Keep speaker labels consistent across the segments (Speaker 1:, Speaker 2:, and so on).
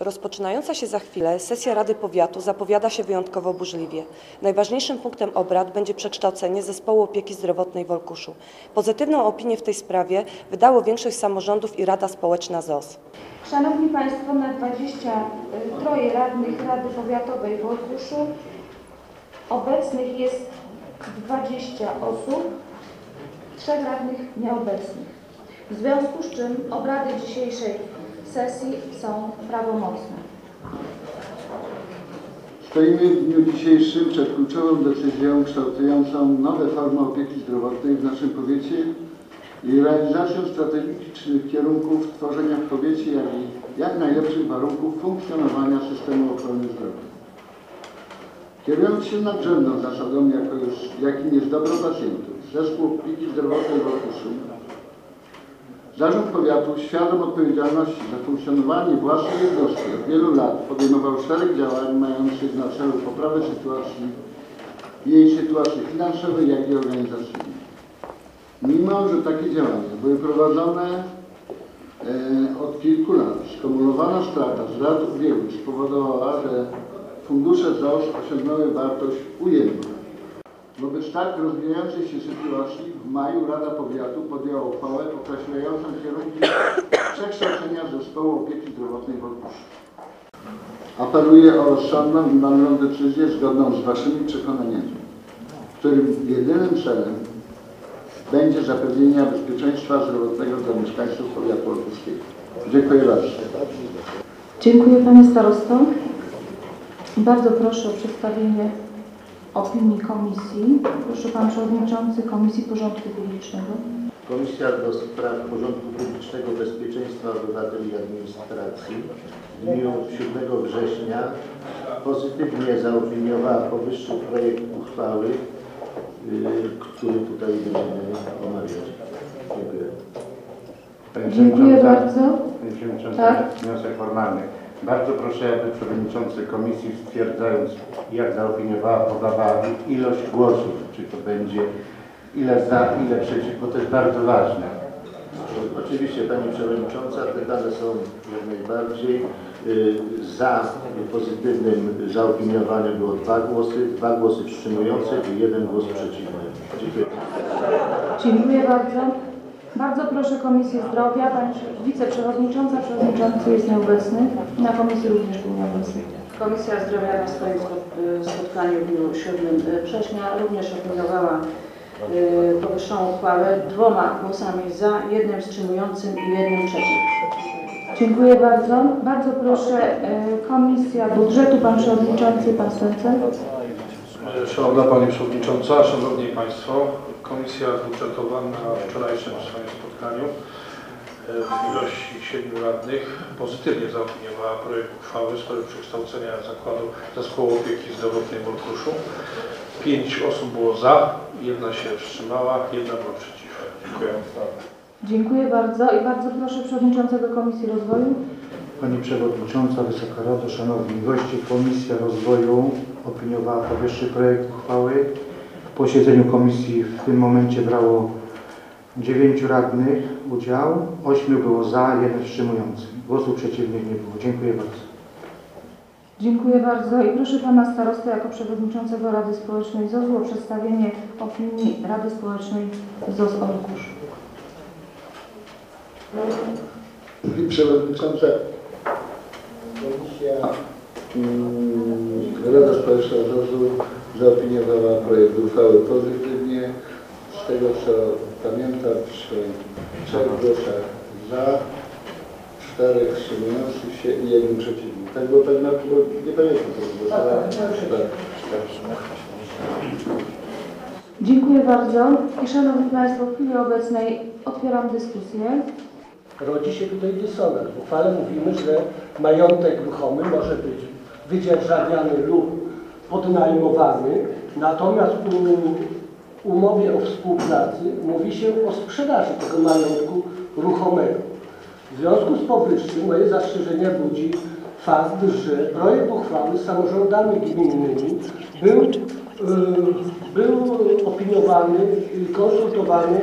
Speaker 1: Rozpoczynająca się za chwilę sesja Rady Powiatu zapowiada się wyjątkowo burzliwie. Najważniejszym punktem obrad będzie przekształcenie Zespołu Opieki Zdrowotnej w Olkuszu. Pozytywną opinię w tej sprawie wydało większość samorządów i Rada Społeczna ZOS.
Speaker 2: Szanowni Państwo, na 23 radnych Rady Powiatowej w Olkuszu obecnych jest 20 osób, trzech radnych nieobecnych. W związku z czym obrady dzisiejszej sesji są prawomocne.
Speaker 3: Stoimy w dniu dzisiejszym przed kluczową decyzją kształtującą nowe formy opieki zdrowotnej w naszym powiecie i realizacją strategicznych kierunków tworzenia w powiecie jak, i jak najlepszych warunków funkcjonowania systemu ochrony zdrowia. Kierując się nadrzędną zasadą, jako już, jakim jest dobro pacjentów, Zespół Opieki Zdrowotnej w Olkuszu Zarząd Powiatu, świadom odpowiedzialności za funkcjonowanie własnej jednostki od wielu lat podejmował szereg działań mających na celu poprawę sytuacji, jej sytuacji finansowej, jak i organizacyjnej. Mimo, że takie działania były prowadzone e, od kilku lat, skumulowana strata z lat ubiegłych spowodowała, że fundusze ZOS osiągnęły wartość ujemną. Wobec tak rozwijającej się sytuacji w maju Rada Powiatu podjęła uchwałę określającą kierunki przekształcenia Zespołu Opieki Zdrowotnej w Olkuszu. Apeluję o rozsądną i mądrą decyzję zgodną z Waszymi przekonaniami, którym jedynym celem będzie zapewnienie bezpieczeństwa zdrowotnego dla mieszkańców powiatu olkuskiego. Dziękuję bardzo.
Speaker 2: Dziękuję Panie Starosto. Bardzo proszę o przedstawienie opinii komisji. Proszę Pan Przewodniczący Komisji Porządku Publicznego.
Speaker 4: Komisja do Spraw Porządku Publicznego, Bezpieczeństwa Obywateli i Administracji w dniu 7 września pozytywnie zaopiniowała powyższy projekt uchwały, y, który tutaj będziemy omawiać. Dziękuję.
Speaker 5: Pani
Speaker 2: Dziękuję
Speaker 5: Przewodnicząca,
Speaker 2: bardzo.
Speaker 5: Pani Przewodnicząca,
Speaker 2: Tak.
Speaker 5: wniosek formalny. Bardzo proszę, aby Przewodniczący Komisji stwierdzając, jak zaopiniowała, podawała ilość głosów, czy to będzie ile za, ile przeciw, bo to jest bardzo ważne.
Speaker 4: Oczywiście Pani Przewodnicząca, te dane są jak najbardziej. Y, Za pozytywnym zaopiniowaniem było dwa głosy, dwa głosy wstrzymujące i jeden głos przeciwny. Dziękuję.
Speaker 2: Dziękuję bardzo. Bardzo proszę Komisję Zdrowia. Pani Wiceprzewodnicząca, Przewodniczący jest nieobecny. Na Komisji również był nieobecny.
Speaker 6: Komisja Zdrowia na swoim y, spotkaniu w dniu 7 września również opiniowała y, powyższą uchwałę dwoma głosami za, jednym wstrzymującym i jednym przeciw.
Speaker 2: Dziękuję bardzo. Bardzo proszę Komisja Budżetu, Pan Przewodniczący, Pan Stęce.
Speaker 7: Szanowna Pani Przewodnicząca, Szanowni Państwo, Komisja Budżetowa na wczorajszym swoim spotkaniu e, w ilości siedmiu radnych pozytywnie zaopiniowała projekt uchwały w sprawie przekształcenia zakładu Zespołu Opieki Zdrowotnej w Olkuszu. Pięć osób było za, jedna się wstrzymała, jedna była przeciw. Dziękuję.
Speaker 2: Dziękuję bardzo i bardzo proszę Przewodniczącego Komisji Rozwoju.
Speaker 8: Pani Przewodnicząca, Wysoka Rado, Szanowni Goście, Komisja Rozwoju opiniowała powyższy projekt uchwały. Posiedzeniu komisji w tym momencie brało dziewięciu radnych udział, ośmiu było za, jeden wstrzymujący. Głosów przeciwnych nie było. Dziękuję bardzo.
Speaker 2: Dziękuję bardzo i proszę Pana Starostę jako Przewodniczącego Rady Społecznej ZOZ o przedstawienie opinii Rady Społecznej ZOZ Olkusz.
Speaker 3: Pani Przewodnicząca, Komisja mm, Rada Społeczna ZOZ-u zaopiniowała projekt uchwały pozytywnie. Z tego co pamiętam, w trzech głosach za, czterech wstrzymujących się i jednym przeciwnym. Tak było Pani Marku, bo nie pamiętam tego głosowałem. Tak.
Speaker 2: Dziękuję bardzo i Szanowni Państwo, w chwili obecnej otwieram dyskusję.
Speaker 9: Rodzi się tutaj dysonans. W uchwale mówimy, że majątek ruchomy może być wydzierżawiany lub podnajmowany, natomiast w umowie o współpracy mówi się o sprzedaży tego majątku ruchomego. W związku z powyższym moje zastrzeżenia budzi fakt, że projekt uchwały z samorządami gminnymi był, y, był opiniowany i konsultowany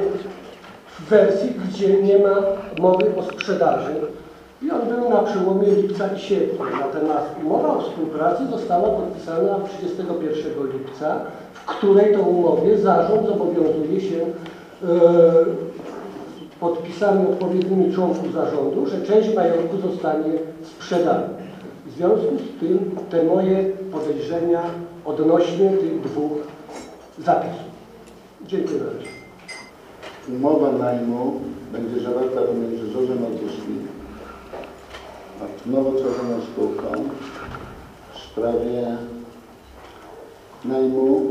Speaker 9: w wersji, gdzie nie ma mowy o sprzedaży I on był na przełomie lipca i sierpnia. Natomiast umowa o współpracy została podpisana 31 lipca, w której to umowie zarząd zobowiązuje się e, podpisami odpowiednimi członków zarządu, że część majątku zostanie sprzedana. W związku z tym te moje podejrzenia odnośnie tych dwóch zapisów. Dziękuję bardzo.
Speaker 3: Umowa najmu będzie zawarta pomiędzy Zorzem a nowo tworzoną spółką w sprawie najmu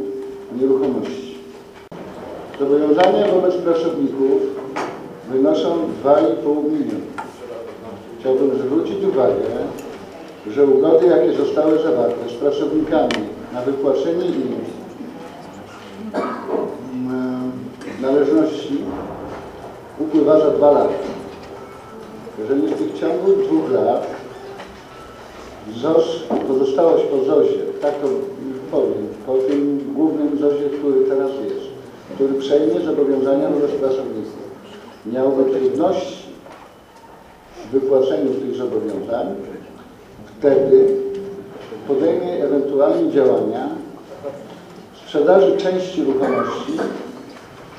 Speaker 3: nieruchomości. Zobowiązania wobec pracowników wynoszą 2,5 miliona. Chciałbym zwrócić uwagę, że ugody, jakie zostały zawarte z pracownikami na wypłacenie im mm, należności upływa za dwa lata. Jeżeli w tych ciągu dwóch lat ZOS, pozostałość po ZOSie, tak to powiem, po tym głównym ZOSie, który teraz jest, który przejmie zobowiązania wobec pracowników, miałby trudności w wypłaceniu tych zobowiązań, wtedy podejmie ewentualnie działania sprzedaży części ruchomości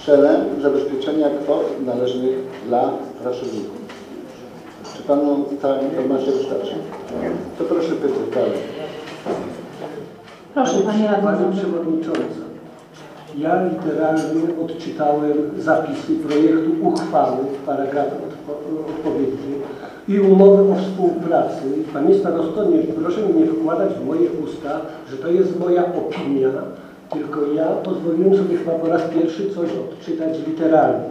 Speaker 3: celem zabezpieczenia kwot należnych dla pracowników. Czy Panu ta informacja wystarczy? To proszę pytać dalej.
Speaker 2: Proszę Pani Radna.
Speaker 9: Pani Przewodnicząca, ja literalnie odczytałem zapisy projektu uchwały w paragrafie odpo- odpowiednim i umowy o współpracy. Panie starosto, nie, proszę mi nie wkładać w moje usta, że to jest moja opinia, tylko ja pozwoliłem sobie chyba po raz pierwszy coś odczytać literalnie.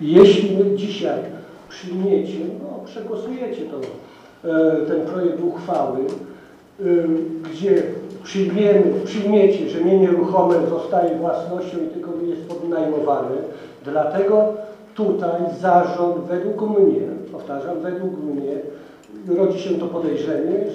Speaker 9: Jeśli my dzisiaj przyjmiecie, no przegłosujecie to, e, ten projekt uchwały, y, gdzie przyjmiemy, przyjmiecie, że mienie ruchome zostaje własnością i tylko jest podnajmowane, dlatego tutaj zarząd według mnie, powtarzam, według mnie rodzi się to podejrzenie,